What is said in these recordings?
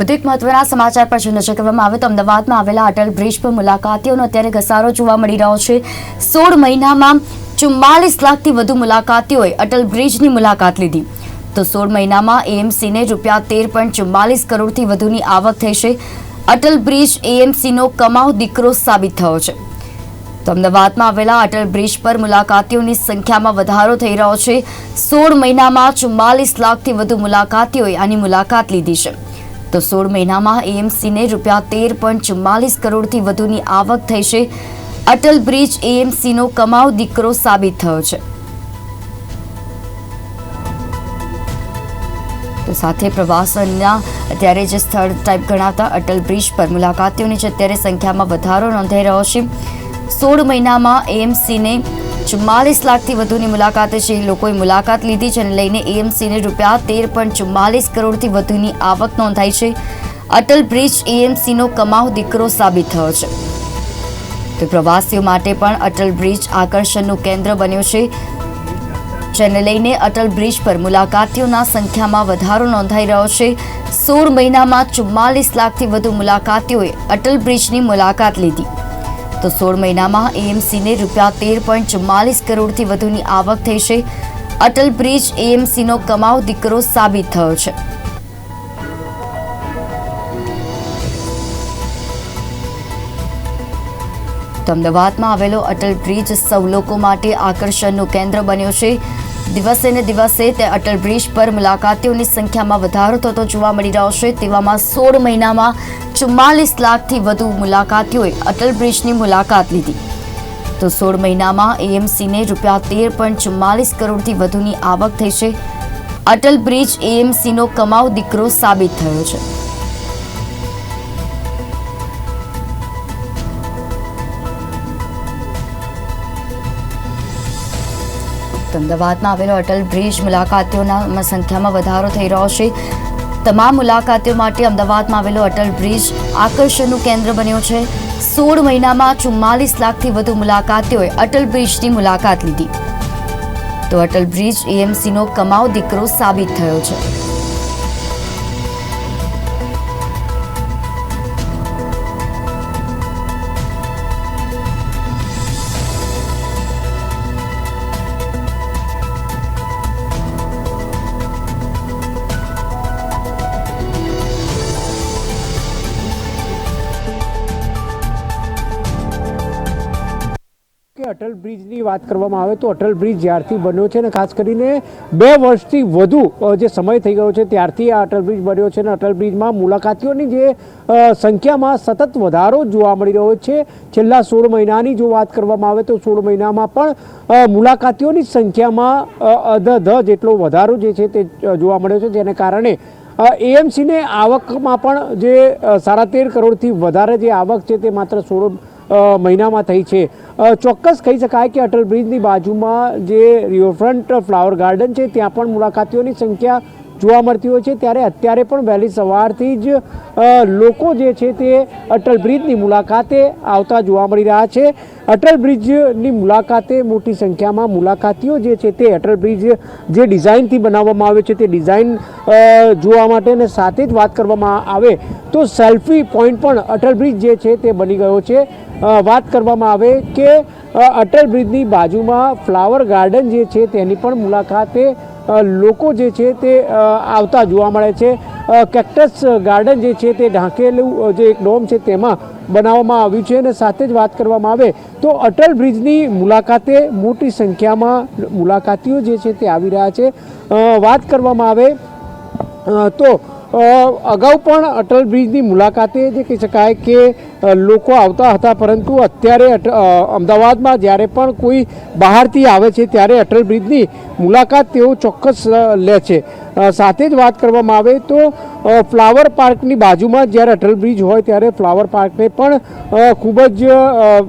વધુ એક મહત્વના સમાચાર પર જો નજર કરવામાં આવે તો અમદાવાદમાં આવેલા અટલ બ્રિજ પર મુલાકાતીઓનો અત્યારે ઘસારો જોવા મળી રહ્યો છે. સોળ મહિનામાં ચુમ્માલીસ લાખથી વધુ મુલાકાતીઓએ અટલ બ્રિજની મુલાકાત લીધી. તો સોળ મહિનામાં એએમસીને રૂપિયા તેર પોઈન્ટ ચુમ્માલીસ કરોડથી વધુની આવક થઈ છે. અટલ બ્રિજ એએમસીનો કમાવ દીકરો સાબિત થયો છે. તો અમદાવાદમાં આવેલા અટલ બ્રિજ પર મુલાકાતીઓની સંખ્યામાં વધારો થઈ રહ્યો છે. સોળ મહિનામાં ચુમ્માલીસ લાખથી વધુ મુલાકાતીઓએ આની મુલાકાત લીધી છે. તો સોળ મહિનામાં એએમસીને રૂપિયા તેર પોઈન્ટ ચુમ્માલીસ કરોડથી વધુની આવક થઈ છે. અટલ બ્રિજ એએમસીનો કમાવ દીકરો સાબિત થયો છે. સાથે પ્રવાસનના અત્યારે જે સ્થળ ટાઈપ ગણાતા અટલ બ્રિજ પર મુલાકાતીઓની જે અત્યારે સંખ્યામાં વધારો નોંધાઈ રહ્યો છે. સોળ મહિનામાં એએમસીને ચુમ્માલીસ લાખથી વધુની મુલાકાતે છે. લોકોએ મુલાકાત લીધી જેને લઈને એએમસીને રૂપિયા તેર પોઈન્ટ ચુમ્માલીસ કરોડથી વધુની આવક નોંધાઈ છે. અટલ બ્રિજ એએમસીનો કમાવ દીકરો સાબિત થયો છે. તો પ્રવાસીઓ માટે પણ અટલ બ્રિજ આકર્ષણનું કેન્દ્ર બન્યું છે. જેને લઈને અટલ બ્રિજ પર મુલાકાતીઓના સંખ્યામાં વધારો નોંધાઈ રહ્યો છે. સોળ મહિનામાં ચુમ્માલીસ લાખથી વધુ મુલાકાતીઓએ અટલ બ્રિજની મુલાકાત લીધી. તો સોળ મહિનામાં એએમસીને રૂપિયા તેર પોઈન્ટ ચુમ્માલીસ કરોડથી વધુની આવક થઈ છે. અટલ બ્રિજ એએમસીનો કમાવ દીકરો સાબિત થયો છે. અમદાવાદમાં આવેલો અટલ બ્રિજ સૌ લોકો માટે આકર્ષણનું કેન્દ્ર બન્યો છે. દિવસે ને દિવસે તે અટલ બ્રિજ પર મુલાકાતીઓની સંખ્યામાં વધારો થતો જોવા મળી રહ્યો છે. તેવામાં સોળ મહિનામાં ચુમ્માલીસ લાખથી વધુ મુલાકાતીઓએ અટલ બ્રિજની મુલાકાત લીધી. તો સોળ મહિનામાં એએમસીને રૂપિયા તેર પોઈન્ટ ચુમ્માલીસ કરોડથી વધુની આવક થઈ છે. અટલ બ્રિજ એએમસીનો કમાવ દીકરો સાબિત થયો છે. તો અમદાવાદમાં આવેલો અટલ બ્રિજ મુલાકાતીઓના સંખ્યામાં વધારો થઈ રહ્યો છે. તમામ મુલાકાતીઓ માટે અમદાવાદમાં આવેલો અટલ બ્રિજ આકર્ષણનું કેન્દ્ર બન્યો છે. સોળ મહિનામાં ચુમ્માલીસ લાખથી વધુ મુલાકાતીઓએ અટલ બ્રિજની મુલાકાત લીધી. તો અટલ બ્રિજ એએમસીનો કમાવ દીકરો સાબિત થયો છે. અટલ બ્રિજની વાત કરવામાં આવે તો અટલ બ્રિજ જ્યારથી બન્યો છે ને ખાસ કરીને બે વર્ષથી વધુ જે સમય થઈ ગયો છે ત્યારથી આ અટલ બ્રિજ બન્યો છે ને અટલ બ્રિજમાં મુલાકાતીઓની જે સંખ્યામાં સતત વધારો જોવા મળી રહ્યો છે. છેલ્લા સોળ મહિનાની જો વાત કરવામાં આવે તો સોળ મહિનામાં પણ મુલાકાતીઓની સંખ્યામાં અધ અધધ જેટલો વધારો જે છે તે જોવા મળ્યો છે. જેને કારણે એએમસીને આવકમાં પણ જે સાડા તેર કરોડથી વધારે જે આવક છે તે માત્ર સોળ મહિનામાં થઈ છે. ચોક્કસ કહી શકાય કે અટલ બ્રિજની બાજુમાં જે રિવરફ્રન્ટ ફ્લાવર ગાર્ડન છે, ત્યાં પણ મુલાકાતીઓની સંખ્યા જોવા મળતી હોય છે, ત્યારે અત્યારે પણ વહેલી સવારથી જ લોકો જે છે તે અટલ બ્રિજની મુલાકાતે આવતા જોવા મળી રહ્યા છે. અટલ બ્રિજની મુલાકાતે મોટી સંખ્યામાં મુલાકાતીઓ જે છે તે અટલ બ્રિજ જે ડિઝાઇનથી બનાવવામાં આવે છે તે ડિઝાઇન જોવા માટે અને સાથે જ વાત કરવામાં આવે તો સેલ્ફી પોઈન્ટ પણ અટલ બ્રિજ જે છે તે બની ગયો છે. વાત કરવામાં આવે કે અટલ બ્રિજની બાજુમાં ફ્લાવર ગાર્ડન જે છે તેની પણ મુલાકાતે લોકો જે છે તે આવતા જોવા મળે છે. કેક્ટસ ગાર્ડન જે છે તે ઢાંકેલું જે એક ડોમ છે તેમાં બનાવવામાં આવ્યું છે અને સાથે જ વાત કરવામાં આવે તો અટલ બ્રિજની મુલાકાતે મોટી સંખ્યામાં મુલાકાતીઓ જે છે તે આવી રહ્યા છે. વાત કરવામાં આવે તો અગાઉ પણ અટલ બ્રિજની મુલાકાતે જે કહી શકાય કે લોકો આવતા હતા, પરંતુ અત્યારે અમદાવાદમાં જ્યારે પણ કોઈ બહારથી આવે છે, ત્યારે અટલ બ્રિજની મુલાકાત તેઓ ચોક્કસ લે છે. સાથે જ વાત કરવામાં આવે તો ફ્લાવર પાર્કની બાજુમાં જ્યારે અટલ બ્રિજ હોય, ત્યારે ફ્લાવર પાર્કને પણ ખૂબ જ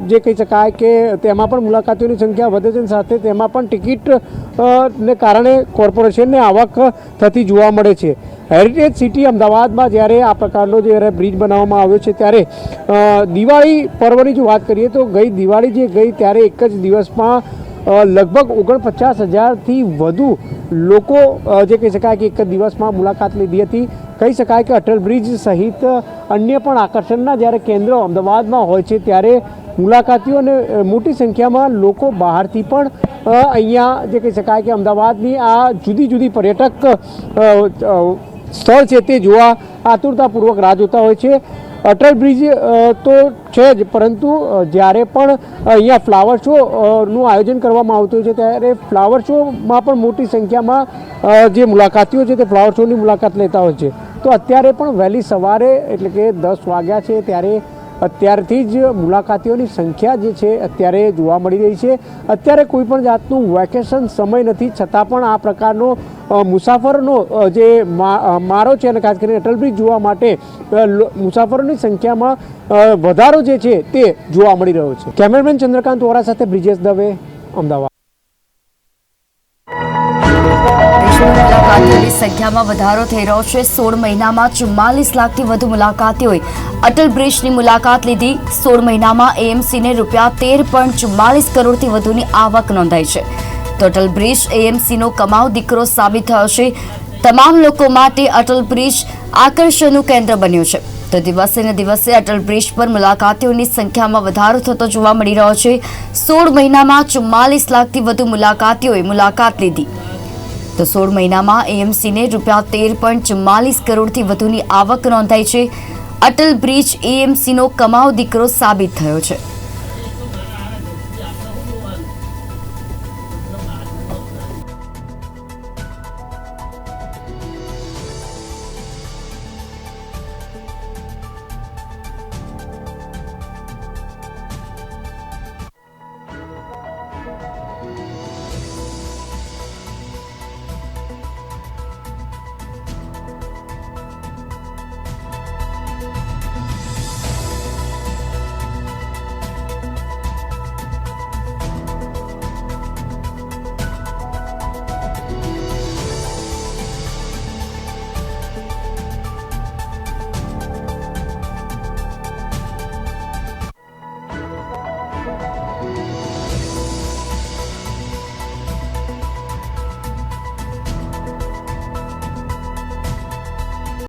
જે કહી શકાય કે, તેમાં પણ મુલાકાતીઓની સંખ્યા વધે છે સાથે તેમાં પણ ટિકિટને કારણે કોર્પોરેશનને આવક થતી જોવા મળે છે. હેરિટેજ સિટી અમદાવાદમાં જ્યારે આ પ્રકારનો જ્યારે બ્રિજ બનાવવામાં આવ્યો છે ત્યારે દિવાળી પર્વની જો વાત કરીએ તો ગઈ દિવાળી જે ગઈ ત્યારે એક જ દિવસમાં લગભગ ઓગણપચાસ હજારથી વધુ લોકો જે કહી શકાય કે એક જ દિવસમાં મુલાકાત લીધી હતી. કહી શકાય કે અટલ બ્રિજ સહિત અન્ય પણ આકર્ષણના જ્યારે કેન્દ્રો અમદાવાદમાં હોય છે ત્યારે મુલાકાતીઓ અને મોટી સંખ્યામાં લોકો બહારથી પણ અહીંયા જે કહી શકાય કે અમદાવાદની આ જુદી જુદી પર્યટક સ્થળ છે તે જોવા આતુરતાપૂર્વક રાહ જોતા હોય છે. અટલ બ્રિજ તો છે જ, પરંતુ જ્યારે પણ અહીંયા ફ્લાવર શોનું આયોજન કરવામાં આવતું હોય છે, ત્યારે ફ્લાવર શોમાં પણ મોટી સંખ્યામાં જે મુલાકાતીઓ છે તે ફ્લાવર શોની મુલાકાત લેતા હોય છે. તો અત્યારે પણ વહેલી સવારે, એટલે કે દસ વાગ્યા છે, ત્યારે અત્યારથી જ મુલાકાતીઓની સંખ્યા જે છે અત્યારે જોવા મળી રહી છે. અત્યારે કોઈ પણ જાતનું વેકેશન સમય નથી, છતાં પણ આ પ્રકારનો મુસાફરનો જે મારો છે અને ખાસ કરીને અટલ બ્રિજ જોવા માટે મુસાફરોની સંખ્યામાં વધારો જે છે તે જોવા મળી રહ્યો છે. કેમેરામેન ચંદ્રકાંત વોરા સાથે બ્રિજેશ દવે, અમદાવાદ. મુલાકાતીઓની સંખ્યામાં વધારો થઈ રહ્યો છે. સોળ મહિનામાં ચુમ્માલીસ લાખથી વધુ મુલાકાતીઓએ અટલ બ્રિજની મુલાકાત લીધી. સોળ મહિનામાં એએમસીને રૂપિયા તેર પોઈન્ટ ચુમ્માલીસ કરોડથી વધુની આવક નોંધાઈ છે. તો અટલ બ્રિજ એએમસીનો કમાવ દીકરો સાબિત થયો છે. તમામ લોકો માટે અટલ બ્રિજ આકર્ષણનું કેન્દ્ર બન્યું છે. તો દિવસે ને દિવસે અટલ બ્રિજ પર મુલાકાતીઓની સંખ્યામાં વધારો થતો જોવા મળી રહ્યો છે. સોળ મહિનામાં ચુમ્માલીસ લાખથી વધુ મુલાકાતીઓએ મુલાકાત લીધી. તો સોળ મહિનામાં એએમસીને રૂપિયા તેર પોઈન્ટ ચુમ્માલીસ કરોડથી વધુની આવક નોંધાઈ છે. અટલ બ્રિજ એએમસીનો કમાવ દીકરો સાબિત થયો છે.